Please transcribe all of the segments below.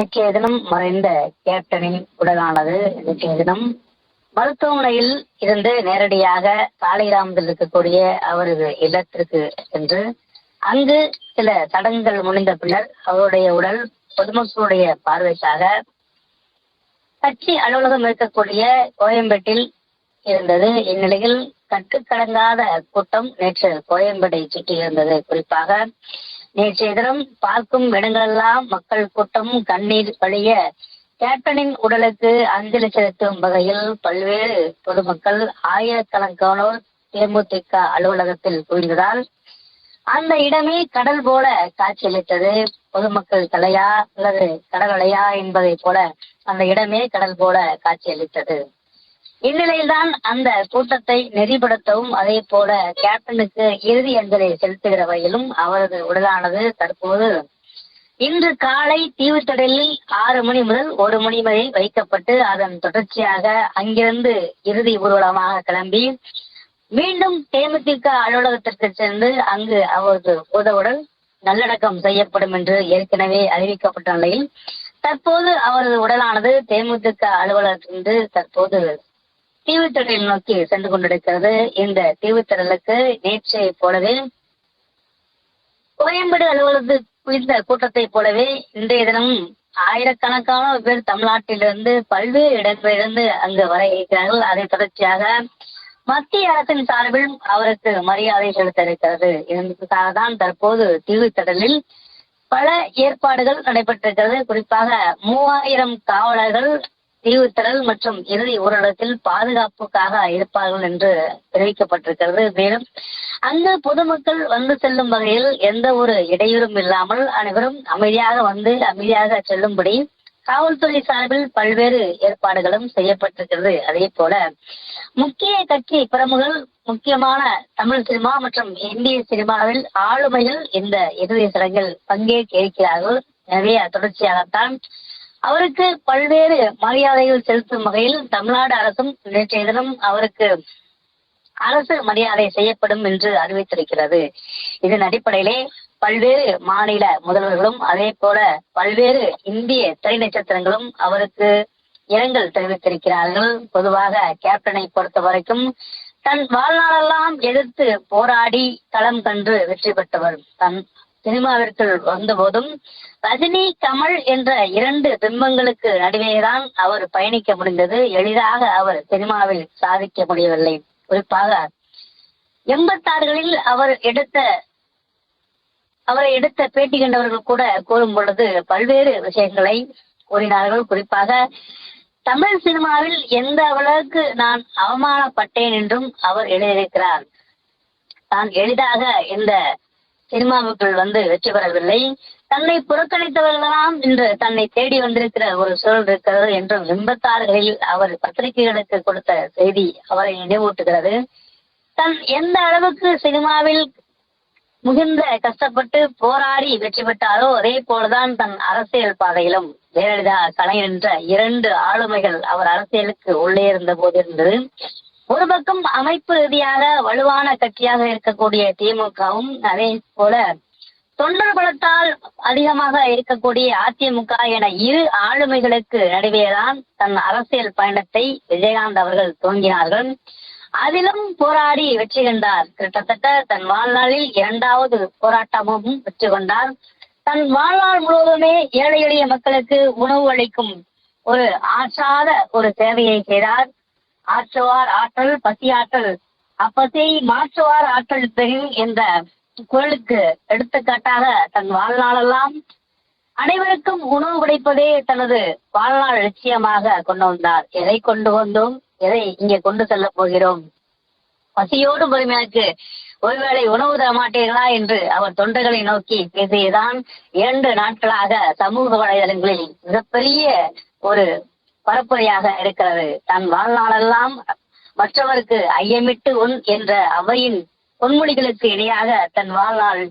நேற்றைய தினம் மறைந்த கேப்டனின் உடலானது நேற்றைய தினம் மருத்துவமனையில் இருந்து நேரடியாக சாலைகிராமத்தில் இருக்கக்கூடிய அவரது இல்லத்திற்கு சென்று அங்கு சில சடங்குகள் முடிந்த பின்னர் அவருடைய உடல் பொதுமக்களுடைய பார்வைக்காக கட்சி அலுவலகம் இருக்கக்கூடிய கோயம்பேட்டில் இருந்தது. இந்நிலையில் கட்டுக்கடங்காத கூட்டம் நேற்று கோயம்பேட்டை சுற்றி இருந்தது குறிப்பாக நேற்றைய தினம் பார்க்கும் இடங்களெல்லாம் மக்கள் கூட்டம் கண்ணீர் வழிய கேப்டனின் உடலுக்கு அஞ்சலி செலுத்தும் வகையில் பல்வேறு பொதுமக்கள் ஆயிரக்கணக்கானோர் தேமுதிக அலுவலகத்தில் குவிந்ததால் அந்த இடமே கடல் போல காட்சியளித்தது. பொதுமக்கள் தலையா அல்லது கடல் என்பதை போல அந்த இடமே கடல் போல காட்சியளித்தது. இந்நிலையில்தான் அந்த கூட்டத்தை நெறிப்படுத்தவும் அதே போல கேப்டனுக்கு இறுதி அஞ்சலி செலுத்துகிற வகையிலும் அவரது உடலானது தற்போது இன்று காலை தீவுத்தடலில் ஆறு மணி முதல் ஒரு மணி வரை வைக்கப்பட்டு அதன் தொடர்ச்சியாக அங்கிருந்து இறுதி ஊர்வலமாக கிளம்பி மீண்டும் தேமுதிக அலுவலகத்திற்கு சென்று அங்கு அவரது உதவுடன் நல்லடக்கம் செய்யப்படும் என்று ஏற்கனவே அறிவிக்கப்பட்ட நிலையில் தற்போது அவரது உடலானது தேமுதிக அலுவலகத்திலிருந்து தற்போது தீவுத்திடல் நோக்கி சென்று கொண்டிருக்கிறது. இந்த தீவுத்திடலுக்கு நேற்றை போலவே கோயம்பேடு அலுவலகத்தில் குவிந்த கூட்டத்தை போலவே இன்றைய தினம் ஆயிரக்கணக்கான பேர் தமிழ்நாட்டிலிருந்து பல்வேறு இடங்களிலிருந்து அங்கு வர இருக்கிறார்கள். அதை தொடர்ச்சியாக மத்திய அரசின் சார்பில் அவருக்கு மரியாதை செலுத்த இருக்கிறது. இதற்காக தான் தற்போது தீவுத்திடலில் பல ஏற்பாடுகள் நடைபெற்றிருக்கிறது. குறிப்பாக மூவாயிரம் காவலர்கள் தீவுத்திடல் மற்றும் இறுதி ஊரடத்தில் பாதுகாப்புக்காக இருப்பார்கள் என்று தெரிவிக்கப்பட்டிருக்கிறது. மேலும் அங்கு பொதுமக்கள் வந்து செல்லும் வகையில் எந்த ஒரு இடையூறும் இல்லாமல் அனைவரும் அமைதியாக வந்து அமைதியாக செல்லும்படி காவல்துறை சார்பில் பல்வேறு ஏற்பாடுகளும் செய்யப்பட்டிருக்கிறது. அதே போல முக்கிய கட்சி பிரமுகள் முக்கியமான தமிழ் சினிமா மற்றும் இந்திய சினிமாவில் ஆளுமைகள் இந்த இறுதி சடங்கில் பங்கேற்க இருக்கிறார்கள். எனவே தொடர்ச்சியாகத்தான் அவருக்கு பல்வேறு மரியாதைகள் செலுத்தும் வகையில் தமிழ்நாடு அரசும் நேற்றைய தினம் அவருக்கு அரசு மரியாதை செய்யப்படும் என்று அறிவித்திருக்கிறது. இதன் அடிப்படையிலே பல்வேறு மாநில முதல்வர்களும் அதே போல பல்வேறு இந்திய திரை நட்சத்திரங்களும் அவருக்கு இரங்கல் தெரிவித்திருக்கிறார்கள். பொதுவாக கேப்டனை பொறுத்த வரைக்கும் தன் வாழ்நாளெல்லாம் எதிர்த்து போராடி களம் கண்டு வெற்றி பெற்றவர் தன் சினிமாவிற்குள் வந்தபோதும் ரஜினி கமல் என்ற இரண்டு பிம்பங்களுக்கு நடுவேதான் அவர் பயணிக்க முடிந்தது. எளிதாக அவர் சினிமாவில் சாதிக்க முடியவில்லை. குறிப்பாக எண்பத்தாறுகளில் அவர் எடுத்த அவரை எடுத்த பேட்டி கண்டவர்கள் கூட கூறும் பொழுது பல்வேறு விஷயங்களை கூறினார்கள். குறிப்பாக தமிழ் சினிமாவில் எந்த அளவுக்கு நான் அவமானப்பட்டேன் என்றும் அவர் எழுதியிருக்கிறார். தான் எளிதாக இந்த சினிமாவுக்குள் வந்து வெற்றி பெறவில்லை. தன்னை புறக்கணித்தவர்களெல்லாம் இன்று தன்னை தேடி வந்திருக்கிற ஒரு சூழல் இருக்கிறது என்றும் எண்பத்தாறுகளில் அவர் பத்திரிகைகளுக்கு கொடுத்த செய்தி அவரை நினைவூட்டுகிறது. தன் எந்த அளவுக்கு சினிமாவில் மிகுந்த கஷ்டப்பட்டு போராடி வெற்றி பெற்றாரோ அதே போலதான் தன் அரசியல் பாதையிலும் ஜெயலலிதா கலை என்ற இரண்டு ஆளுமைகள் அவர் அரசியலுக்கு உள்ளே இருந்த போது இருந்தது. ஒரு பக்கம் அமைப்பு ரீதியாக வலுவான கட்சியாக இருக்கக்கூடிய திமுகவும் அதே போல தொண்டர் பலத்தால் அதிகமாக இருக்கக்கூடிய அதிமுக என இரு ஆளுமைகளுக்கு நடுவேதான் தன் அரசியல் பயணத்தை விஜயகாந்த் அவர்கள் துவங்கினார்கள். அதிலும் போராடி வெற்றி கண்டார். கிட்டத்தட்ட தன் வாழ்நாளில் இரண்டாவது போராட்டமும் வெற்றி கொண்டார். தன் வாழ்நாள் முழுவதுமே ஏழை எளிய மக்களுக்கு உணவு அளிக்கும் ஒரு ஆற்றாத ஒரு சேவையை செய்தார். ஆற்றுவார் ஆற்றல் பசியாற்றல் அப்பசி மாற்றுவார் ஆற்றல் பெறும் என்ற குரலுக்கு எடுத்துக்காட்டாக தன் வாழ்நாளெல்லாம் அனைவருக்கும் உணவு கிடைப்பதே தனது வாழ்நாள் லட்சியமாக கொண்டு வந்தார். எதை கொண்டு வந்தோம்? எதை இங்கே கொண்டு செல்ல போகிறோம்? பசியோடு பொறுமையாக்கு ஒருவேளை உணவு தர மாட்டீர்களா என்று அவர் தொண்டர்களை நோக்கி பேசியதான் இரண்டு நாட்களாக சமூக வலைதளங்களில் மிகப்பெரிய ஒரு பரப்புரையாக இருக்கிறது. தன் வாழ்நாளெல்லாம் மற்றவருக்கு ஐயமிட்டு உன் என்ற அவையின் பொன்மொழிகளுக்கு இணையாக தன் வாழ்நாள்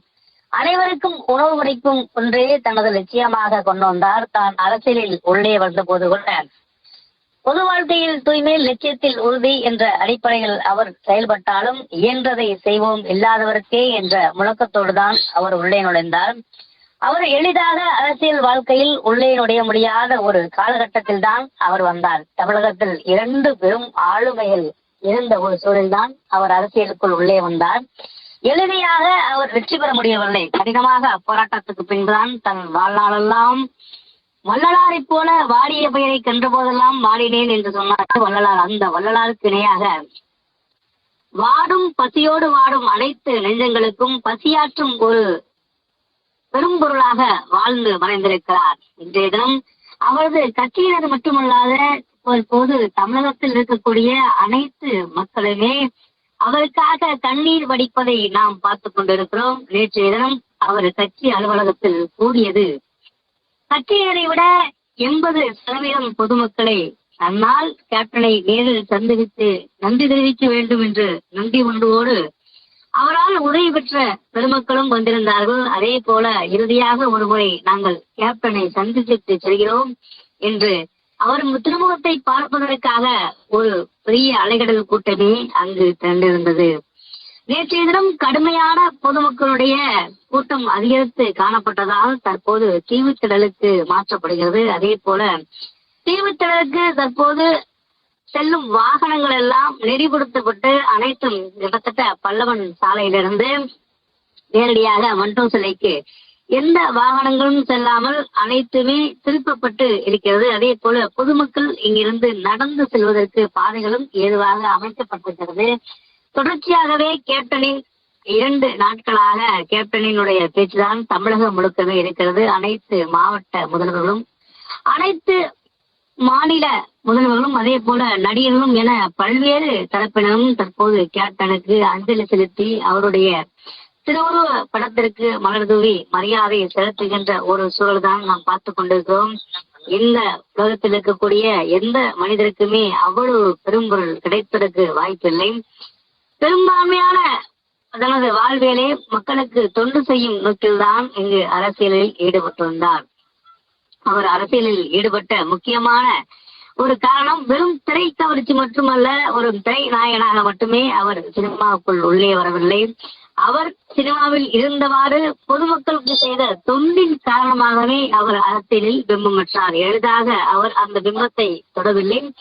அனைவருக்கும் உணவு உடைக்கும் ஒன்றே தனது லட்சியமாக கொண்டு வந்தார். தான் அரசியலில் உள்ளே வந்தபோது கூட பொது வாழ்க்கையில் தூய்மை லட்சியத்தில் உறுதி என்ற அடிப்படையில் அவர் செயல்பட்டாலும் இயன்றதை செய்வோம் இல்லாதவருக்கே என்ற முழக்கத்தோடு தான் அவர் உள்ளே நுழைந்தார். அவர் எளிதாக அரசியல் வாழ்க்கையில் உள்ளே நுழைய முடியாத ஒரு காலகட்டத்தில் தான் அவர் வந்தார். தமிழகத்தில் இரண்டு பெரும் ஆளுமைகள் இருந்த ஒரு சூழல்தான் அவர் அரசியலுக்குள் உள்ளே வந்தார். எளிமையாக அவர் வெற்றி பெற முடியவில்லை. கடினமாக போராட்டத்துக்கு பின்புதான் தன் வாழ்நாளெல்லாம் வள்ளலாரை போல வாடிய பெயரை கன்ற போதெல்லாம் வாடினேன் என்று சொன்னார். வள்ளலார் அந்த வள்ளலாருக்கு இணையாக வாடும் பசியோடு வாடும் அனைத்து நெஞ்சங்களுக்கும் பசியாற்றும் ஒரு பெரும்பொருளாக வாழ்ந்து மறைந்திருக்கிறார். இன்றைய தினம் அவரது கட்சியினர் மட்டுமல்லாத இப்போது தமிழகத்தில் இருக்கக்கூடிய அனைத்து மக்களுமே அவருக்காக கண்ணீர் வடிப்பதை நாம் பார்த்து கொண்டிருக்கிறோம். நேற்றைய தினம் அவர் கட்சி அலுவலகத்தில் கூடியது. கட்சியினரை விட எண்பது சதவீதம் பொதுமக்களை தன்னால் கேப்டனை நேரில் சந்தித்து நன்றி தெரிவிக்க வேண்டும் என்று நன்றி ஒன்றுவோடு அவரால் உதவி பெற்ற பெருமக்களும் வந்திருந்தார்கள். அதே போல இறுதியாக ஒருமுறை நாங்கள் கேப்டனை சந்தித்து செல்கிறோம் என்று அவர் திருமுகத்தை பார்ப்பதற்காக ஒரு பெரிய அலைகடல் கூட்டமே அங்கு திரண்டிருந்தது. நேற்றைய தினம் கடுமையான பொதுமக்களுடைய கூட்டம் அதிகரித்து காணப்பட்டதால் தற்போது தீவுத்திடலுக்கு மாற்றப்படுகிறது. அதே போல தீவுத்திடலுக்கு தற்போது செல்லும் வாகனங்கள் எல்லாம் நெறிப்படுத்தப்பட்டு அனைத்தும் கிட்டத்தட்ட பல்லவன் சாலையிலிருந்து நேரடியாக மண்டோ சிலைக்கு எந்த வாகனங்களும் செல்லாமல் அனைத்துமே திருப்பப்பட்டு இருக்கிறது. அதே போல பொதுமக்கள் இங்கிருந்து நடந்து செல்வதற்கு பாதைகளும் ஏதுவாக அமைக்கப்பட்டிருக்கிறது. தொடர்ச்சியாகவே கேப்டனின் இரண்டு நாட்களாக கேப்டனினுடைய பேச்சுதான் தமிழகம் முழுக்கவே இருக்கிறது. அனைத்து மாவட்ட முதல்வர்களும் அனைத்து மாநில முதல்வர்களும் அதே போல நடிகர்களும் என பல்வேறு தரப்பினரும் தற்போது கேப்டனுக்கு அஞ்சலி செலுத்தி அவருடைய திருவுருவ படத்திற்கு மலர் தூவி மரியாதை செலுத்துகின்ற ஒரு சூழல் தான் நாம் பார்த்து கொண்டிருக்கிறோம். இந்த உலகத்தில் இருக்கக்கூடிய எந்த மனிதருக்குமே அவ்வளவு பெரும்பொருள் கிடைப்பதற்கு வாய்ப்பில்லை. பெரும்பான்மையான தனது வாழ்வியலே மக்களுக்கு தொண்டு செய்யும் நோக்கில்தான் இங்கு அரசியலில் ஈடுபட்டிருந்தார். அவர் அரசியலில் ஈடுபட்ட முக்கியமான ஒரு காரணம் வெறும் திரை கவர்ச்சி மட்டுமல்ல ஒரு திரை நாயகனாக மட்டுமே அவர் சினிமாவுக்குள் உள்ளே வரவில்லை. அவர் சினிமாவில் இருந்தவாறு பொதுமக்களுக்கு செய்த தொண்டின் காரணமாகவே அவர் அரசியலில் பிம்பம் பெற்றார் எளிதாக அவர் அந்த பிம்பத்தை தொடவில்லை.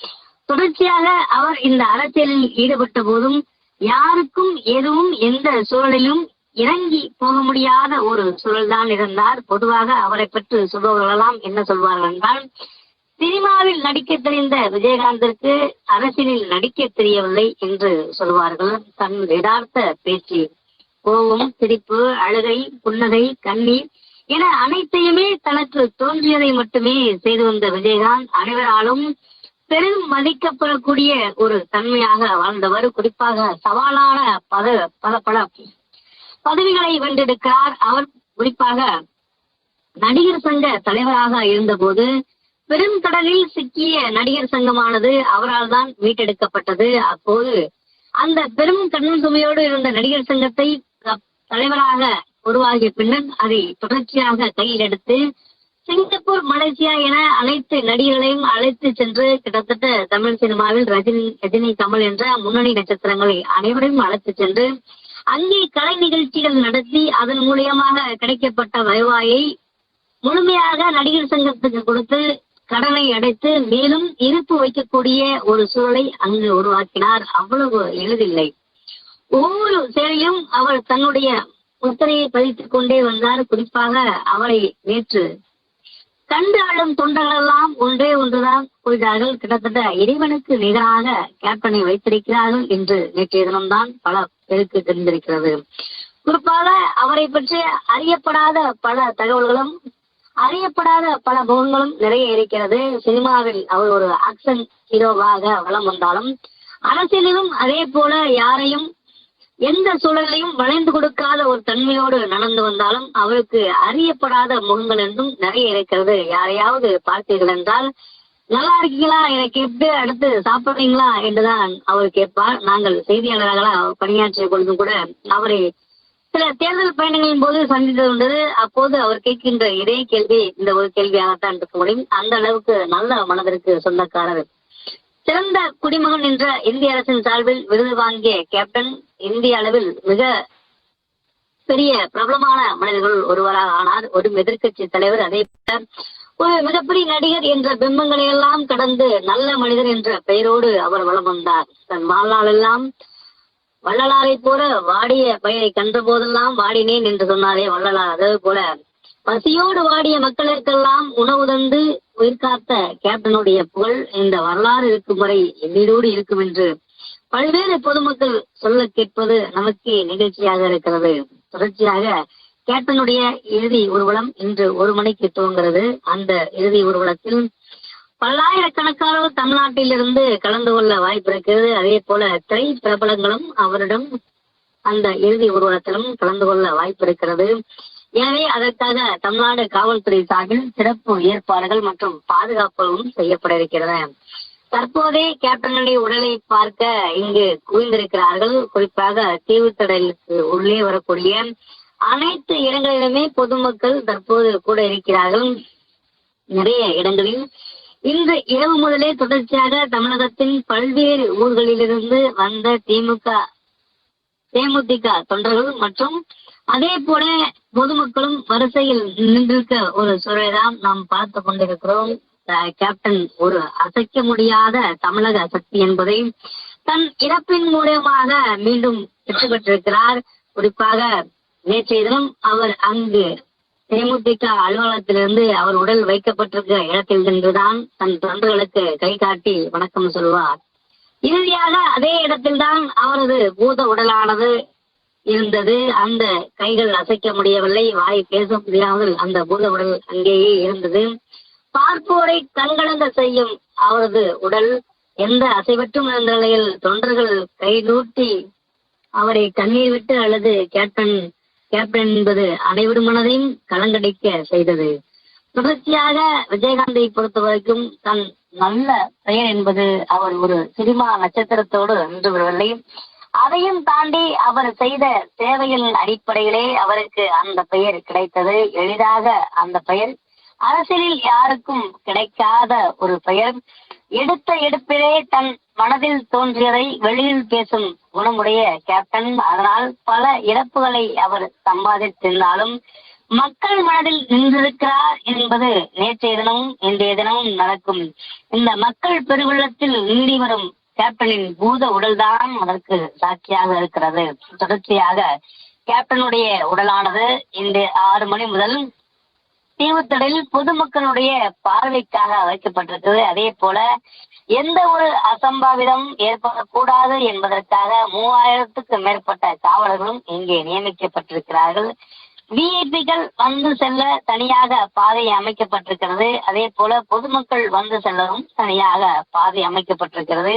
தொடர்ச்சியாக அவர் இந்த அரசியலில் ஈடுபட்ட போதும் யாருக்கும் எதுவும் எந்த சூழலிலும் இறங்கி போக முடியாத ஒரு சூழல் தான் இருந்தார். பொதுவாக அவரை பற்றி சொல்பவர்களெல்லாம் என்ன சொல்வார்கள் என்றால் சினிமாவில் நடிக்க தெரிந்த விஜயகாந்திற்கு அரசியலில் நடிக்க தெரியவில்லை என்று சொல்வார்கள். தன் யதார்த்த பேச்சு கோபம் சிரிப்பு அழுகை புன்னகை கண்ணீர் என அனைத்தையுமே தனக்கு தோன்றியதை மட்டுமே செய்து வந்த விஜயகாந்த் அனைவராலும் பெரும் மதிக்கப்படக்கூடிய ஒரு தன்மையாக வாழ்ந்தவர். குறிப்பாக சவாலான பத பல பல பதவிகளை வென்றெடுக்கிறார். அவர் குறிப்பாக நடிகர் சங்க தலைவராக இருந்தபோது பெரும் கடலில் சிக்கிய நடிகர் சங்கமானது அவரால் தான் மீட்டெடுக்கப்பட்டது. அப்போது அந்த பெரும் கடன் சுமையோடு இருந்த நடிகர் சங்கத்தை தலைவராக உருவாகிய பின்னர் அதை தொடர்ச்சியாக கையில் எடுத்து சிங்கப்பூர் மலேசியா என அனைத்து நடிகர்களையும் அழைத்து சென்று கிட்டத்தட்ட தமிழ் சினிமாவில் ரஜினி ரஜினி கமல் என்ற முன்னணி நட்சத்திரங்களை அனைவரையும் அழைத்து சென்று அங்கே கலை நிகழ்ச்சிகள் நடத்தி அதன் மூலியமாக கிடைக்கப்பட்ட வருவாயை முழுமையாக நடிகர் சங்கத்துக்கு கொடுத்து கடனை அடைத்து மேலும் இருப்பு வைக்கக்கூடிய ஒரு சூழலை அங்கு உருவாக்கினார். அவ்வளவு எளிதில்லை. ஒவ்வொரு செயலையும் அவர் தன்னுடைய முத்திரையை பதித்துக் கொண்டே வந்தார். குறிப்பாக அவரை நேற்று கண்டு ஆளும் தொண்டர்கள் எல்லாம் ஒன்றே ஒன்றுதான் கொள்கிறார்கள் கிட்டத்தட்ட இறைவனுக்கு நிகராக கேப்டனை வைத்திருக்கிறார்கள் என்று நேற்றைய தினம்தான் பல பேருக்கு தெரிந்திருக்கிறது. குறிப்பாக அவரை பற்றி அறியப்படாத பல தகவல்களும் அறியப்படாத பல முகங்களும் நிறைய இருக்கிறது. சினிமாவில் அவர் ஒரு ஆக்ஷன் ஹீரோவாக வலம் வந்தாலும் அரசியலிலும் அதே போல யாரையும் எந்த சூழலையும் வளைந்து கொடுக்காத ஒரு தன்மையோடு நடந்து வந்தாலும் அவருக்கு அறியப்படாத முகங்கள் என்றும் நிறைய இருக்கிறது. யாரையாவது பார்த்தீர்கள் என்றால் நல்லா இருக்கீங்களா? என கேட்டு அடுத்து சாப்பிடுறீங்களா? என்றுதான் அவர் கேட்பார். நாங்கள் செய்தியாளர்களாக பணியாற்றிய பொழுதும் கூட அவரை சில தேர்தல் பயணங்களின் போது சந்தித்தது உண்டு. அப்போது அவர் கேட்கின்ற இதே கேள்வி இந்த ஒரு கேள்வியாகத்தான் இருக்க முடியும். அந்த அளவுக்கு நல்ல மனதிற்கு சொந்தக்காரர். சிறந்த குடிமகன் என்ற இந்திய அரசின் சார்பில் விருது வாங்கிய கேப்டன் இந்திய அளவில் மிக பெரிய பிரபலமான மனிதர்கள் ஒருவராக ஆனார். ஒரு எதிர்க்கட்சி தலைவர். அதே போல ஒரு மிகப்பெரிய நடிகர் என்ற பிம்பங்களை எல்லாம் கடந்து நல்ல மனிதர் என்ற பெயரோடு அவர் வளம் வந்தார். தன் வாழ்நாள் எல்லாம் வள்ளலாரை போல வாடிய பயிரை கண்ட போதெல்லாம் வாடினேன் என்று சொன்னாரே வள்ளலார். அதே போல பசியோடு வாடிய மக்களுக்கெல்லாம் உணவு தந்து உயிர் காத்த கேப்டனுடைய புகழ் இந்த வரலாறு இருக்கும் வரை எண்ணீடோடு இருக்கும் என்று பல்வேறு பொதுமக்கள் சொல்ல கேட்பது நமக்கே நிகழ்ச்சியாக இருக்கிறது. தொடர்ச்சியாக கேப்டனுடைய இறுதி ஊர்வலம் இன்று ஒரு மணிக்கு துவங்குகிறது. அந்த இறுதி ஊர்வலத்தில் பல்லாயிரக்கணக்கானோர் தமிழ்நாட்டிலிருந்து கலந்து கொள்ள வாய்ப்பு இருக்கிறது. அதே போல திரை பிரபலங்களும் அவரிடம் அந்த இறுதி ஊர்வலத்திலும் கலந்து கொள்ள வாய்ப்பு இருக்கிறது. எனவே அதற்காக தமிழ்நாடு காவல்துறை சார்பில் சிறப்பு ஏற்பாடுகள் மற்றும் பாதுகாப்புகளும் செய்யப்பட இருக்கிறது. தற்போதே கேப்டனுடைய உடலை பார்க்க இங்கு குவிந்திருக்கிறார்கள். குறிப்பாக தீவுத்தடலுக்கு உள்ளே வரக்கூடிய அனைத்து இடங்களிலுமே பொதுமக்கள் தற்போது கூட இருக்கிறார்கள். நிறைய இடங்களில். இன்று இரவு முதலே தொடர்ச்சியாக தமிழகத்தின் பல்வேறு ஊர்களிலிருந்து வந்த திமுக தேமுதிக தொண்டர்கள் மற்றும் அதே போல பொதுமக்களும் வரிசையில் நின்றிருக்க ஒரு சூழலைதான் நாம் பார்த்து கொண்டிருக்கிறோம். கேப்டன் ஒரு அசைக்க முடியாத தமிழக சக்தி என்பதை தன் இறப்பின் மூலமாக மீண்டும் வெற்றி பெற்றிருக்கிறார். குறிப்பாக நேற்றைய தினம் அவர் அங்கு தேமுதிக அலுவலகத்திலிருந்து அவர் உடல் வைக்கப்பட்டிருக்க இடத்தில் நின்றுதான் தன் தொண்டர்களுக்கு கை காட்டி வணக்கம் சொல்வார். இறுதியாக அதே இடத்தில்தான் அவரது பூத உடலானது இருந்தது. அந்த கைகள் அசைக்க முடியவில்லை. வாய் பேச முடியாமல் அந்த பூத உடல் அங்கேயே இருந்தது. பார்ப்போரை கண்கலங்க செய்யும் அவரது உடல் எந்த அசைவற்றும் இருந்த நிலையில் தொண்டர்கள் கை நூட்டி அவரை கண்ணீர் விட்டு அல்லது கேப்டன் கேப்டன் என்பது அனைவரும் மனதையும் கலங்கடிக்க செய்தது. தொடர்ச்சியாக விஜயகாந்தை பொறுத்த வரைக்கும் தன் நல்ல பெயர் என்பது அவர் ஒரு சினிமா நட்சத்திரத்தோடு நின்று வரவில்லை அதையும் தாண்டி அவர் செய்த சேவையின் அடிப்படையிலே அவருக்கு அந்த பெயர் கிடைத்தது. எளிதாக அந்த பெயர் அரசியலில் யாருக்கும் கிடைக்காத ஒரு பெயர். எடுத்த எடுப்பிலே தன் மனதில் தோன்றியதை வெளியில் பேசும் குணமுடைய கேப்டன் அதனால் பல இழப்புகளை அவர் சம்பாதித்திருந்தாலும் மக்கள் மனதில் நின்றிருக்கிறார் என்பது நேற்றைய தினமும் இன்றைய தினமும் நடக்கும். இந்த மக்கள் பெருவெள்ளத்தில் நீடி வரும் கேப்டனின் பூத உடல்தான் அதற்கு சாட்சியாக இருக்கிறது. தொடர்ச்சியாக கேப்டனுடைய உடலானது இன்று ஆறு மணி முதல் தீவுத்தடலில் பொதுமக்களுடைய பார்வைக்காக அமைக்கப்பட்டிருக்கிறது அதே போல எந்த ஒரு அசம்பாவிதம் ஏற்படக்கூடாது என்பதற்காக மூவாயிரத்துக்கு மேற்பட்ட காவலர்களும் இங்கே நியமிக்கப்பட்டிருக்கிறார்கள். விஐபிகள் வந்து செல்ல தனியாக பாதை அமைக்கப்பட்டிருக்கிறது. அதே போல பொதுமக்கள் வந்து செல்லவும் தனியாக பாதை அமைக்கப்பட்டிருக்கிறது.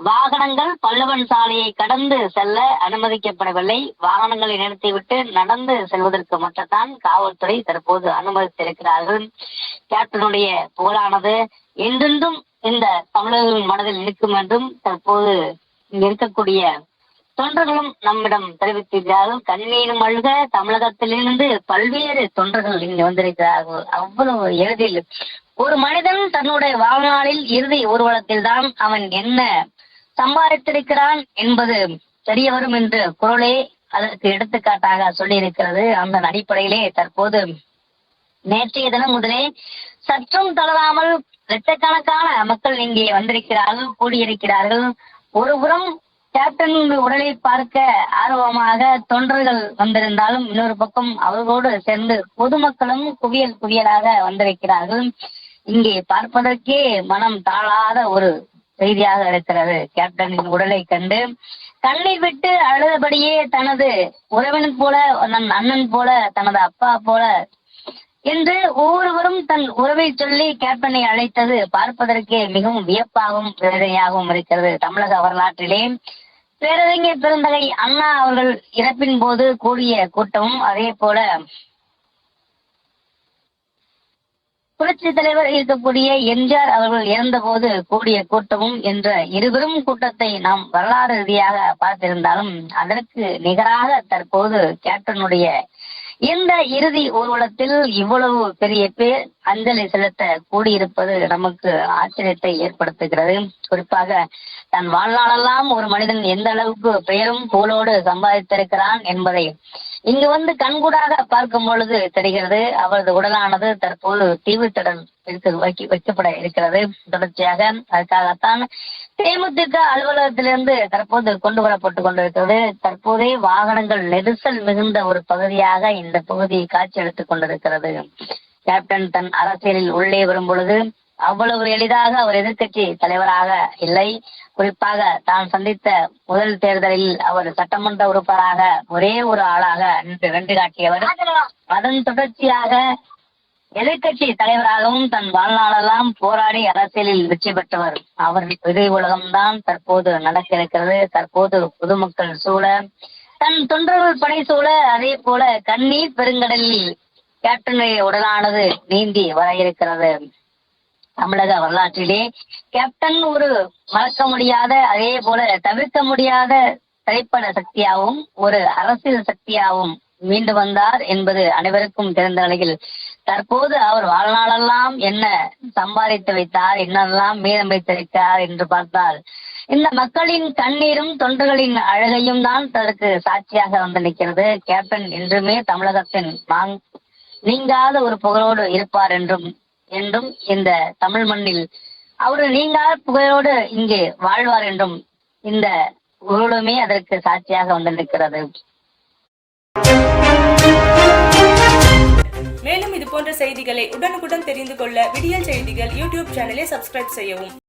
வாகனங்கள் பல்லவன் சாலையை கடந்து செல்ல அனுமதிக்கப்படவில்லை. வாகனங்களை நிறுத்திவிட்டு நடந்து செல்வதற்கு மட்டும்தான் காவல்துறை தற்போது அனுமதித்திருக்கிறார்கள். கேப்டனுடைய புகழானது என்றென்றும் இந்த தமிழர்களின் மனதில் இருக்கும் என்றும் தற்போது இருக்கக்கூடிய தொண்டர்களும் நம்மிடம் தெரிவித்திருக்கிறார்கள். கண்ணீரும் அழுக தமிழகத்திலிருந்து பல்வேறு தொண்டர்கள் இங்கு வந்திருக்கிறார்கள். அவ்வளவு எளிதில் ஒரு மனிதன் தன்னுடைய வாழ்நாளில் இறுதி ஊர்வலத்தில் தான் அவன் என்ன சம்பாதித்திருக்கிறான் என்பது தெரிய வரும் என்று குரலே அதற்கு எடுத்துக்காட்டாக சொல்லியிருக்கிறது. அந்த அடிப்படையிலே தற்போது நேற்றைய தினம் முதலே சற்றும் தளராமல் லட்சக்கணக்கான மக்கள் இங்கே வந்திருக்கிறார்கள் கூடியிருக்கிறார்கள். ஒருபுறம் கேப்டன் உடலை பார்க்க ஆர்வமாக தொண்டர்கள் வந்திருந்தாலும் இன்னொரு பக்கம் அவர்களோடு சேர்ந்து பொதுமக்களும் குவியல் குவியலாக வந்திருக்கிறார்கள். இங்கே பார்ப்பதற்கே மனம் தாழாத ஒரு செய்தியாக இருக்கிறது. கேப்டனின் உடலை கண்டு கண்ணை விட்டு அழுதபடியே தனது உறவினன் போல அண்ணன் போல தனது அப்பா போல என்று ஒவ்வொருவரும் தன் உறவை சொல்லி கேப்டனை அழைத்தது. பார்ப்பதற்கே மிகவும் வியப்பாகவும் வேதனையாகவும் இருக்கிறது. தமிழக வரலாற்றிலே பேரறிஞர் பெருந்தகை அண்ணா அவர்கள் இறப்பின் போது கூடிய கூட்டமும் அதே போல புரட்சி தலைவர் இருக்கக்கூடிய எம்ஜிஆர் அவர்கள் இறந்தபோது கூடிய கூட்டமும் என்ற இருவரும் கூட்டத்தை நாம் வரலாறு ரீதியாக பார்த்திருந்தாலும் அதற்கு நிகராக தற்போது கேப்டனுடைய இந்த இறுதி ஊர்வலத்தில் இவ்வளவு பெரிய பேர் அஞ்சலி செலுத்த கூடியிருப்பது நமக்கு ஆச்சரியத்தை ஏற்படுத்துகிறது. குறிப்பாக தன் வாழ்நாளெல்லாம் ஒரு மனிதன் எந்த அளவுக்கு பெயரும் புகழோடு சம்பாதித்திருக்கிறான் என்பதை இங்கு வந்து கண்கூடாக பார்க்கும் பொழுது தெரிகிறது அவரது உடலானது தற்போது தீவுத்தடல் வைக்க வைக்கப்பட இருக்கிறது. தொடர்ச்சியாக அதுக்காகத்தான் தேமுதிக அலுவலகத்திலிருந்து தற்போது கொண்டு வரப்பட்டு கொண்டிருக்கிறது. தற்போதே வாகனங்கள் நெரிசல் மிகுந்த ஒரு பகுதியாக இந்த பகுதி காட்சியளித்துக் கொண்டிருக்கிறது. கேப்டன் தன் அரசியலில் உள்ளே வரும் பொழுது அவ்வளவு எளிதாக அவர் எதிர்க்கட்சி தலைவராக இல்லை. குறிப்பாக தான் சந்தித்த முதல் தேர்தலில் அவர் சட்டமன்ற உறுப்பினராக ஒரே ஒரு ஆளாக நின்று வென்று காட்டியவர். அதன் தொடர்ச்சியாக எதிர்க்கட்சி தலைவராகவும் தன் வாழ்நாளெல்லாம் போராடி அரசியலில் வெற்றி பெற்றவர். அவர் விதை உலகம்தான் தற்போது நடக்க இருக்கிறது தற்போது பொதுமக்கள் சூழ தன் தொண்டர்கள் படை சூழ அதே போல கண்ணீர் பெருங்கடலில் கேப்டனுடைய உடலானது நீந்தி வர இருக்கிறது. தமிழக வரலாற்றிலே கேப்டன் ஒரு மறக்க முடியாத அதே போல தவிர்க்க முடியாத திரைப்பட சக்தியாகவும் ஒரு அரசியல் சக்தியாகவும் மீண்டு வந்தார் என்பது அனைவருக்கும் தெரிந்த நிலையில் தற்போது அவர் வாழ்நாளெல்லாம் என்ன சம்பாதித்து வைத்தார் என்னெல்லாம் மீதம் வைத்திருக்கிறார் என்று பார்த்தால் இந்த மக்களின் கண்ணீரும் தொண்டர்களின் அழகையும் தான் தனக்கு சாட்சியாக வந்து நிற்கிறது. கேப்டன் என்றுமே தமிழகத்தின் மாங் நீங்காத ஒரு புகழோடு இருப்பார் என்றும் என்றும் இந்த தமிழ் மண்ணில் அவர் நீங்கா புகழோடு இங்கே வாழ்வார் என்றும் இந்த உருளுமே அதற்கு சாட்சியாக வந்திருக்கிறது. மேலும் இது போன்ற செய்திகளை உடனுக்குடன் தெரிந்து கொள்ள விடியல் செய்திகள் யூடியூப் சேனலை சப்ஸ்கிரைப் செய்யவும்.